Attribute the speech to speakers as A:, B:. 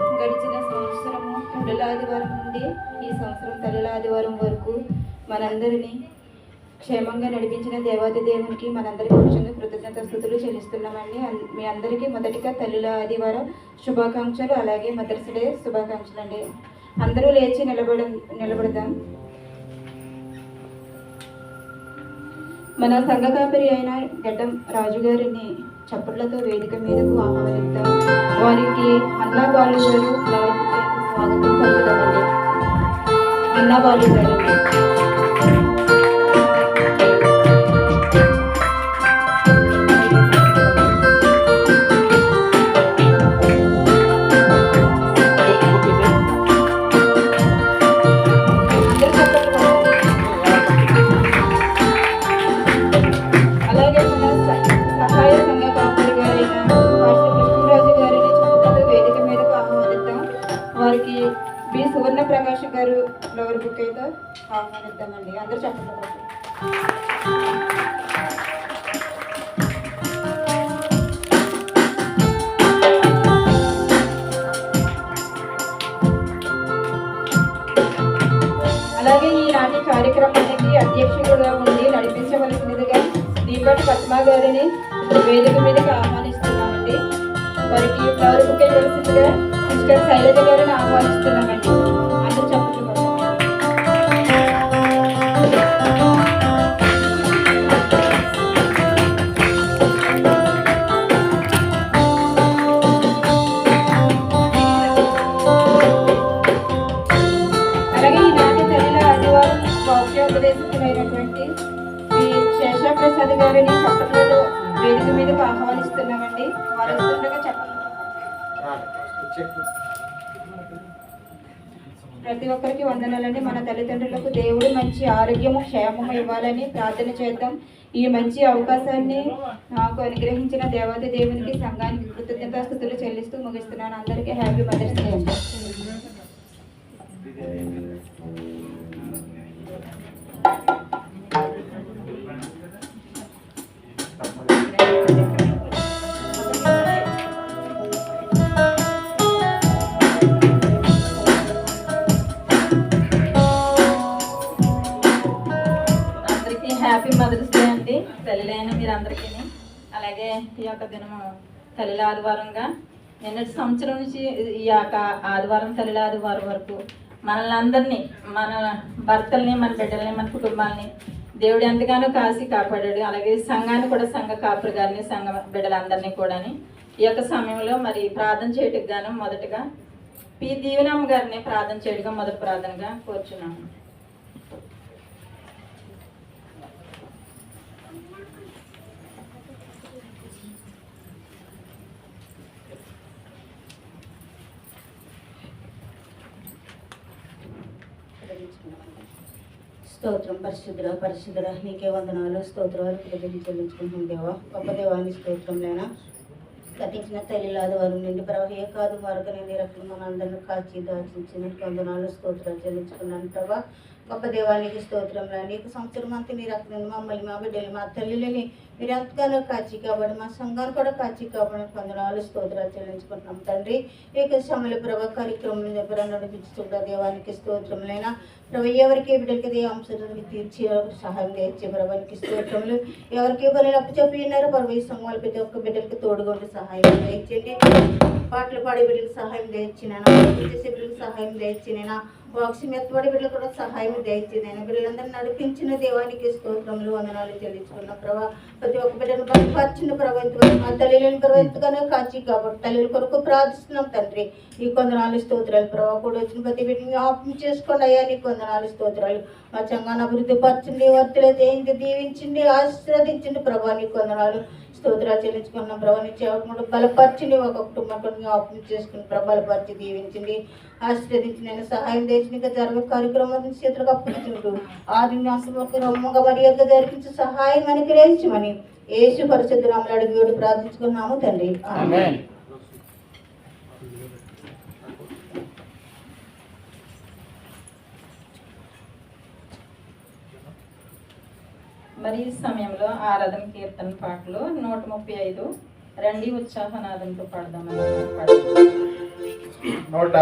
A: గడిచిన సంవత్సరము తల్లుల ఆదివారం నుండి ఈ సంవత్సరం తల్లుల ఆదివారం వరకు మనందరినీ క్షేమంగా నడిపించిన దేవాది దేవునికి మనందరి పక్షంగా కృతజ్ఞత స్థుతులు చెల్లిస్తున్నామండి. మీ అందరికీ మొదటిగా తల్లుల ఆదివారం శుభాకాంక్షలు అలాగే మదర్స్ డే శుభాకాంక్షలు అండి అందరూ లేచి నిలబడ నిలబడదాం. మన సంఘ కాపరి అయిన గడ్డం రాజుగారిని చప్పట్లతో వేదిక మీదకు ఆహ్వానించారు వారికి అన్నా బాలుగారు స్వాగతం పలుకుదామండి. అన్నా బాలుగారు అయితే ఆహ్వానిద్దామండి అందరూ చెప్పండి అలాగే ఈనాటి కార్యక్రమానికి అధ్యక్షుడుగా ఉండి నడిపించవలసినదిగా దీపాటి పద్మ గారిని వేదిక మీదకి ఆహ్వానిస్తున్నామండి. వారికి ఫ్లవర్ బుకే తెలిసిందిగా మిస్టర్ శైలజ గారిని ఆహ్వానిస్తున్నామండి. ప్రసాద్ గారిని చప్పట్లలో వేదిక మీదకు ఆహ్వానిస్తున్నామండి. వారు వస్తుండగా చెప్పండి. ప్రతి ఒక్కరికి వందనాలండి. మన తల్లిదండ్రులకు దేవుడు మంచి ఆరోగ్యము క్షేమము ఇవ్వాలని ప్రార్థన చేద్దాం. ఈ మంచి అవకాశాన్ని నాకు అనుగ్రహించిన దేవత దేవునికి సంఘానికి కృతజ్ఞతాస్థుతులు చెల్లిస్తూ ముగిస్తున్నాను. అందరికీ హ్యాపీ మదర్స్ డే అండి.
B: అలాగే ఈ యొక్క దినము తల్లిల ఆదివారంగా నిన్నటి సంవత్సరం నుంచి ఈ యొక్క ఆదివారం తల్లిల ఆదివారం వరకు మనల్ని అందరినీ మన భర్తల్ని మన బిడ్డల్ని మన కుటుంబాలని దేవుడు ఎంతగానో కాసి కాపాడాడు. అలాగే సంఘాన్ని కూడా సంఘ కాపురు గారిని సంఘ బిడ్డలందరినీ కూడాని ఈ యొక్క సమయంలో మరి ప్రార్థన చేయటం గాను మొదటగా పి దీవెనమ్మ గారిని ప్రార్థన చేయడం మొదటి ప్రార్థనగా కోరుచున్నాము.
C: స్తోత్రం పరిశుద్ధుడ పరిశుద్ధుడ నీకే వందనాలు స్తోత్రాలు కృతజ్ఞతలు చెల్లించుకుంటున్నాం దేవా. గొప్ప దేవాన్ని స్తోత్రం లేనా? గతించిన తల్లిలాది వారు నుండి ప్రవహే కాదు మరొక నేను రక్షణ మనందరినీ కాచి దాచించినట్టు వందనాలు స్తోత్రాలు చెల్లించుకున్నాను ప్రభా. గొప్ప దేవానికి స్తోత్రం నీకు సంవత్సరం అంతా నీ అక్కడ మమ్మల్ని మా బిడ్డలు మా తల్లిని మీరు ఎంతగానో కాచి కాబట్టి మా సంఘాన్ని కూడా కాచి కాబట్టి కొందనాలు స్తోత్రాలు చెల్లించుకుంటున్నాం తండ్రి. ఈ యొక్క సమయంలో ప్రభా కార్యక్రమం దగ్గర నడిపించుకుంటా దేవానికి స్తోత్రములైనా ప్రభు ఎవరికి బిడ్డలకి దేవ అంశాలను తీర్చి సహాయం తెచ్చే ప్రభానికి స్తోత్రములు ఎవరికి పనులు అప్పు చెప్పి ఉన్నారు ప్రభు ఈ సంఘాలు ప్రతి ఒక్క బిడ్డలకి తోడుగొండి సహాయం చేయించండి పాటలు పాడే బిడ్డలకు సహాయం దయచ్చినాను చేసే బిడ్డలకు సహాయం దయచ్చినైనా వాక్సి మెత్తబడి బిడ్డలు కూడా సహాయం దయచినైనా బిడ్డలందరూ నడిపించిన దేవానికి స్తోత్రములు వందనాలు చెల్లించుకున్న ప్రభా. ప్రతి ఒక్క బిడ్డను బలపరిచిన ప్రభావ ఎంతవరకు మా తల్లిని ప్రభు ఎంతగానో కాచి కాబట్టి తల్లి కొరకు ప్రార్థిస్తున్నాం తండ్రి. ఈ కొందనాలు స్తోత్రాలు ప్రభావ కూడా వచ్చిన ప్రతి బిడ్డని ఆపం చేసుకోండి అయ్యా నీ కొందనాలు స్తోత్రాలు. మా చంగాన అభివృద్ధి పరచండి వర్తలు దేంది దీవించండి ఆశీర్వదించండి ప్రభా నీ కొందనాలు స్తోత్రాలు చెల్లించుకున్నాం ప్రభా. నీ చేపకుండా బలపరిచింది ఒక కుటుంబం ఆపం చేసుకుని ప్రభా బలపరిచి దీవించింది. ఆశీర్వదించి నేను సహాయం చేసి జరగ కార్యక్రమం చేతులకు అప్పగించుకుంటూ ఆది న్యాసములకు రమ్మంగా మర్యాద జరిపించి సహాయం అనుగ్రహించమని యేసు పరిశుద్ధ నామలు అడిగి ప్రార్థించుకున్నాము తండ్రి.
B: మరి ఈ సమయంలో ఆరాధన కీర్తన పాటలు నూట ముప్పై ఐదు రండి ఉత్సాహనాదంతో పాడదామని పాడదాం
D: నూట